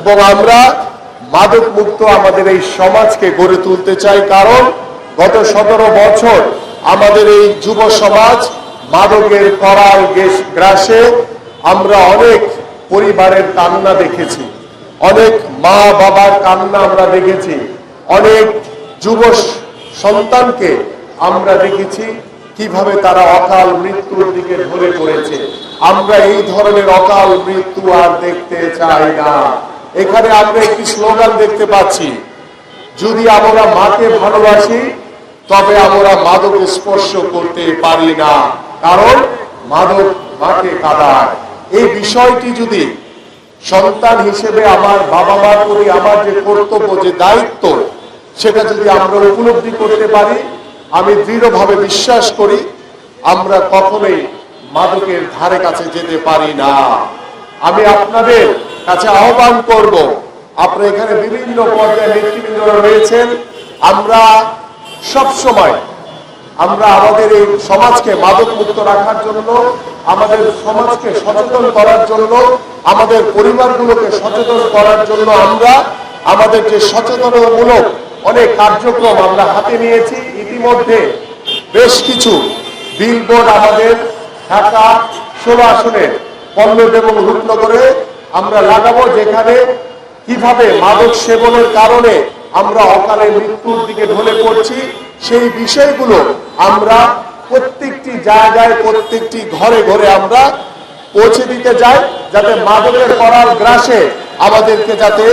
এবং আমরা মাদক মুক্ত আমাদের এই সমাজকে গড়ে তুলতে চাই, কারণ গত সতেরো বছর আমাদের এই যুব সমাজ মাদকের করাল গ্রাসে আমরা অনেক পরিবারের কান্না দেখেছি, অনেক মা বাবার কান্না আমরা দেখেছি, অনেক যুব সন্তানকে আমরা দেখেছি কীভাবে তারা অকাল মৃত্যুর দিকে ঢলে পড়েছে। আমরা এই ধরনের অকাল মৃত্যু আর দেখতে চাই না। এখানে আমরা একটি স্লোগান দেখতে পাচ্ছি। যদি আমরা মাকে ভালোবাসি, তবে আমরা মাদক স্পর্শ করতে পারি না। কারণ মাদক মাকে কাদায়। এই বিষয়টি যদি সন্তান হিসেবে আমার বাবা মার করি আমার যে কর্তব্য, যে দায়িত্ব, সেটা যদি আমরা উপলব্ধি করতে পারি, আমি দৃঢ়ভাবে বিশ্বাস করি, আমরা কখনোই মাদকের ধারে কাছে যেতে পারি না। আমি আপনাদের কাছে আহ্বান করব। আপনারা এখানে বিভিন্ন পর্যায়ে নেতৃবৃন্দরা রয়েছেন। আমরা সব সময় আমরা আমাদের এই সমাজকে মাদক মুক্ত রাখার জন্য, আমাদের সমাজকে সচেতন করার জন্য, আমাদের পরিবারগুলোকে সচেতন করার জন্য আমরা, আমাদের যে সচেতনমূলক অনেক কার্যক্রম আমরা হাতে নিয়েছি, ইতিমধ্যে বেশ কিছু বিলবোর্ড আমাদের ঢাকা ষোলো আসনের পল্লব এবং রূপনগরে আমরা লাগাবো যেখানে কীভাবে মাদক সেবনের কারণে আমরা অকালে মৃত্যুর দিকে ঢলে পড়ছি, সেই বিষয়গুলো আমরা প্রত্যেকটি জায়গায়, প্রত্যেকটি ঘরে ঘরে আমরা পৌঁছে দিতে যাই যাতে মাদকের করার গ্রাসে আমাদেরকে যাতে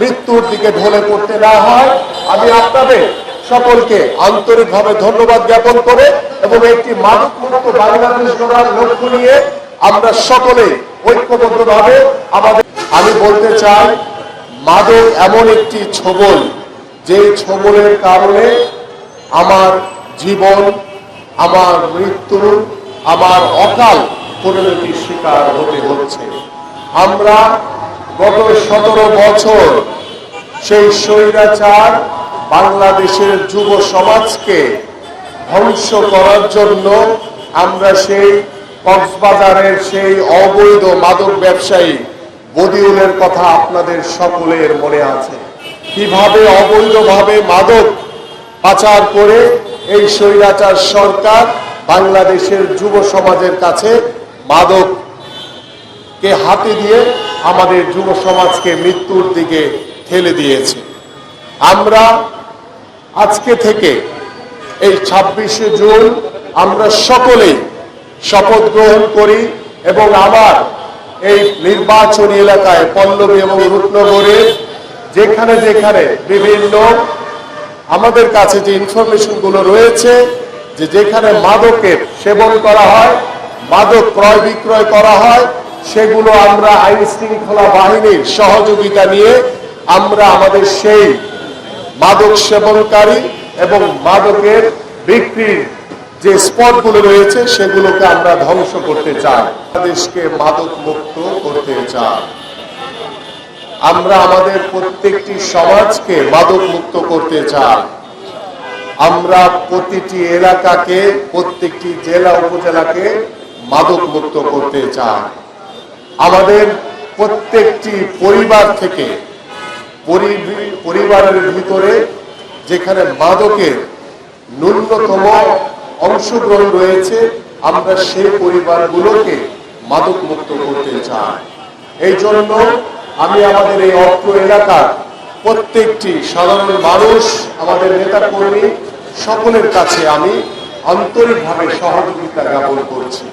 মৃত্যুর দিকে ঢলে পড়তে না হয়। আমি আপনাদের সকলকে আন্তরিকভাবে ধন্যবাদ জ্ঞাপন করে এবং একটি মাদক মুক্ত বাংলাদেশ গড়ার লক্ষ্য নিয়ে আমরা সকলে ঐক্যবদ্ধভাবে আমাদের আমি বলতে চাই, মাদক এমন একটি ছবল যে ছবলের কারণে আমার জীবন, আমার মৃত্যু, আমার অকাল পরিণতির শিকার হতে হচ্ছে। আমরা গত সতেরো বছর সেই স্বৈরাচার বাংলাদেশের যুব সমাজকে ধ্বংস করার জন্য আমরা সেই কক্সবাজারের সেই অবৈধ মাদক ব্যবসায়ী বদিউলের কথা আপনাদের সকলের মনে আছে। কীভাবে অবৈধভাবে মাদক পাচার করে এই স্বৈরাচার সরকার বাংলাদেশের যুব সমাজের কাছে মাদক কে হাতে দিয়ে আমাদের যুব সমাজকে মৃত্যুর দিকে ঠেলে দিয়েছে। আমরা আজকে থেকে এই ছাব্বিশে জুন আমরা সকলেই শপথ গ্রহণ করি এবং আমার এই নির্বাচনী এলাকায় পল্লবী এবং রূপনগরের যেখানে যেখানে বিভিন্ন আমাদের কাছে যে ইনফরমেশনগুলো রয়েছে যে যেখানে মাদকের সেবন করা হয়, মাদক ক্রয় বিক্রয় করা হয়, সেগুলো আমরা আইন শৃঙ্খলা বাহিনীর সহযোগিতা নিয়ে আমরা আমাদের সেই মাদক সেবনকারী এবং মাদকের বিক্রির যে স্পটগুলো রয়েছে সেগুলোকে আমরা ধ্বংস করতে চাই। বাংলাদেশকে মাদক মুক্ত করতে চাই। আমরা আমাদের প্রত্যেকটি সমাজকে মাদক মুক্ত করতে চাই। আমরা প্রতিটি এলাকাকে, প্রত্যেকটি জেলা, উপজেলাকে মাদক মুক্ত করতে চাই। আমাদের প্রত্যেকটি পরিবার থেকে পরিবারের ভিতরে যেখানে মাদকের ন্যূনতম অংশগ্রহণ রয়েছে, আমরা সেই পরিবারগুলোকে মাদক মুক্ত করতে চাই। এই জন্য আমি আমাদের এই অর্থ এলাকার প্রত্যেকটি সাধারণ মানুষ, আমাদের নেতা কর্মী সকলের কাছে আমি আন্তরিকভাবে সহযোগিতা জ্ঞাপন করছি।